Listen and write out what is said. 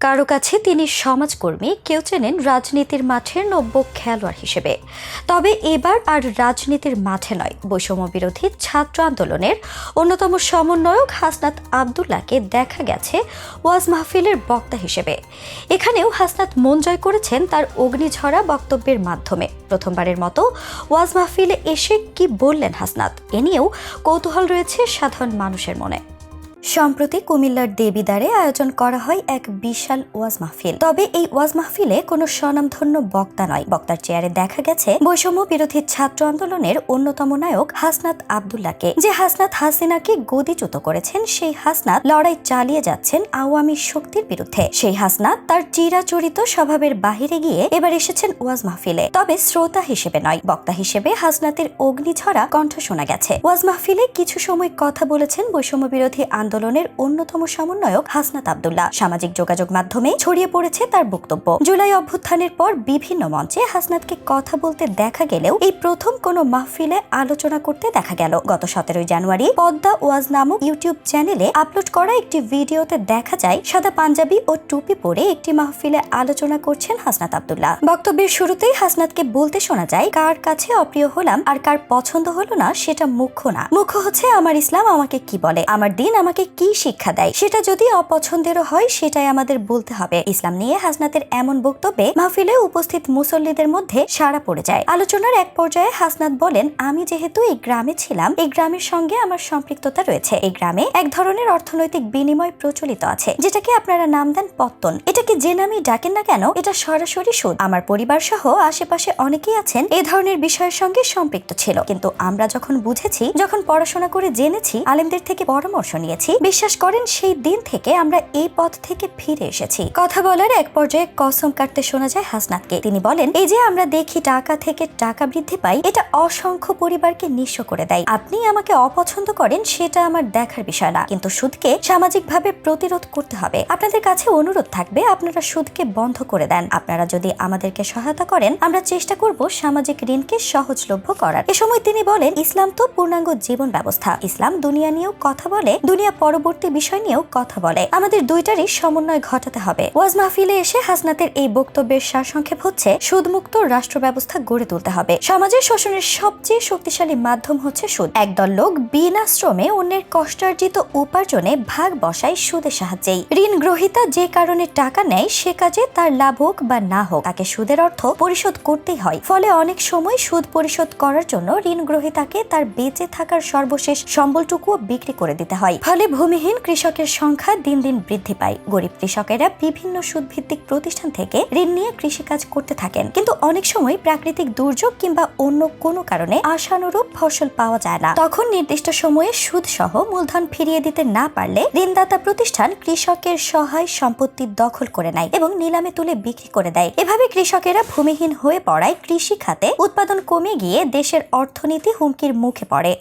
কারও কাছে তিনি সমাজকর্মী, কেউ চেনেন রাজনীতির মাঠের নব্য খেলোয়াড় হিসেবে। তবে এবার আর রাজনীতির মাঠে নয়। বৈষম্য বিরোধী ছাত্র আন্দোলনের অন্যতম সমন্বয়ক হাসনাত আবদুল্লাহকে দেখা গেছে ওয়াজ মাহফিলের বক্তা হিসেবে। এখানেও হাসনাত মন জয় করেছেন তার অগ্নিঝরা বক্তব্যের মাধ্যমে। প্রথমবারের মতো ওয়াজ মাহফিলে এসে কি বললেন হাসনাত? এ নিয়েও কৌতূহল রয়েছে সাধারণ মানুষের মনে। সম্প্রতি কুমিল্লার দেবিদারে আয়োজন করা হয় এক বিশাল ওয়াজ মাহফিল। তবে এই ওয়াজ মাহফিলে কোনো স্বনামধন্য বক্তা নয়। বক্তার চেয়ারে দেখা গেছে, বৈষম্য বিরোধী ছাত্র আন্দোলনের অন্যতম নায়ক হাসনাত আবদুল্লাহকে। যে হাসনাত হাসিনাকে গদিচ্যুত করেছেন, সেই হাসনাত লড়াই চালিয়ে যাচ্ছেন আওয়ামী শক্তির বিরুদ্ধে। সেই হাসনাত তার চিরাচরিত স্বভাবের বাহিরে গিয়ে এবার এসেছেন ওয়াজ মাহফিলে। তবে শ্রোতা হিসেবে নয়, বক্তা হিসেবে হাসনাতের অগ্নিঝরা কণ্ঠ শোনা গেছে। ওয়াজ মাহফিলে কিছু সময় কথা বলেছেন বৈষম্য বিরোধী আন্দোলনের অন্যতম সমন্বয়ক হাসনাত আবদুল্লাহ। সামাজিক যোগাযোগ মাধ্যমে ছড়িয়ে পড়েছে তার বক্তব্য। জুলাই অভ্যুত্থানের পর বিভিন্ন মঞ্চে হাসনাতকে কথা বলতে দেখা গেলেও এই প্রথম কোনো মাহফিলে আলোচনা করতে দেখা গেল। গত সতেরোই জানুয়ারি পদ্মা ওয়াজ নামক ইউটিউব চ্যানেলে আপলোড করা একটি ভিডিওতে দেখা যায়, সাদা পাঞ্জাবি ও টুপি পরে একটি মাহফিলে আলোচনা করছেন হাসনাত আবদুল্লাহ। বক্তব্যের শুরুতেই হাসনাতকে বলতে শোনা যায়, কার কাছে অপ্রিয় হলাম আর কার পছন্দ হলো না সেটা মুখ্য না। মুখ্য হচ্ছে, আমার ইসলাম আমাকে কি বলে? আমার দিন আমাকে কি শিক্ষা দেয়? সেটা যদি অপছন্দেরও হয়, সেটাই আমাদের বলতে হবে। ইসলাম নিয়ে হাসনাতের এমন বক্তব্যে মাহফিলে উপস্থিত মুসল্লিদের মধ্যে সাড়া পড়ে যায়। আলোচনার এক পর্যায়ে হাসনাত বলেন, আমি যেহেতু এই গ্রামে ছিলাম, এই গ্রামের সঙ্গে আমার সম্পৃক্ততা রয়েছে। এই গ্রামে এক ধরনের অর্থনৈতিক বিনিময় প্রচলিত আছে, যেটাকে আপনারা নাম দেন পত্তন। এটাকে যে নামই ডাকেন না কেন, এটা সরাসরি সুদ। আমার পরিবার সহ আশেপাশে অনেকেই আছেন এই ধরনের বিষয়ের সঙ্গে সম্পৃক্ত ছিল। কিন্তু আমরা যখন বুঝেছি, যখন পড়াশোনা করে জেনেছি, আলেমদের থেকে পরামর্শ নিয়েছি বিশ্বাস করেন সেই দিন থেকে আমরা এই পথ থেকে ফিরে এসেছি। কথা বলার এক পর্যায়ে কসম কাটতে শোনা যায় হাসনাতকে। তিনি বলেন, এই যে আমরা দেখি টাকা থেকে টাকা বৃদ্ধি পাই, এটা অসংখ্য পরিবারকে নিঃস্ব করে দেয়। আপনি আমাকে অপছন্দ করেন, সেটা আমার দেখার বিষয় না। কিন্তু সুদকে সামাজিকভাবে প্রতিরোধ করতে হবে। আপনাদের কাছে অনুরোধ থাকবে, আপনারা সুদকে বন্ধ করে দেন। আপনারা যদি আমাদেরকে সহায়তা করেন, আমরা চেষ্টা করব সামাজিক ঋণকে সহজলভ্য করার। এ সময় তিনি বলেন, ইসলাম তো পূর্ণাঙ্গ জীবন ব্যবস্থা। ইসলাম দুনিয়া নিয়েও কথা বলে, দুনিয়া পরবর্তী বিষয় নিয়েও কথা বলে। আমাদের দুইটারই সমন্বয় ঘটাতে হবে। ওয়াজ মাহফিলে এসে হাসনাতের এই বক্তব্যের সারসংক্ষেপ হচ্ছে, সুদমুক্ত রাষ্ট্র ব্যবস্থা গড়ে তুলতে হবে। সমাজের শোষণের সবচেয়ে শক্তিশালী মাধ্যম হচ্ছে সুদ। একদল লোক বিনা শ্রমে অন্যের কষ্টার্জিত উপার্জনে ভাগ বসায় সুদের সাহায্যেই। ঋণ গ্রহীতা যে কারণে টাকা নেয়, সে কাজে তার লাভ হোক বা না হোক, তাকে সুদের অর্থ পরিশোধ করতেই হয়। ফলে অনেক সময় সুদ পরিশোধ করার জন্য ঋণ গ্রহীতাকে তার বেঁচে থাকার সর্বশেষ সম্বলটুকুও বিক্রি করে দিতে হয়। ফলে ভূমিহীন কৃষকের সংখ্যা দিন দিন বৃদ্ধি পায়। গরিব কৃষকেরা বিভিন্ন সুদভিত্তিক প্রতিষ্ঠান থেকে ঋণ নিয়ে কৃষিকাজ করতে থাকেন। কিন্তু অনেক সময় প্রাকৃতিক দুর্যোগ কিংবা অন্য কোনো কারণে আশানুরূপ ফসল পাওয়া যায় না। তখন নির্দিষ্ট সময়ে সুদ সহ মূলধন ফিরিয়ে দিতে না পারলে ঋণদাতা প্রতিষ্ঠান কৃষকের সহায় সম্পত্তি দখল করে নেয় এবং নিলামে তুলে বিক্রি করে দেয়। এভাবে কৃষকেরা ভূমিহীন হয়ে পড়ায় কৃষি খাতে উৎপাদন কমে গিয়ে দেশের অর্থনীতি হুমকির মুখে পড়ে।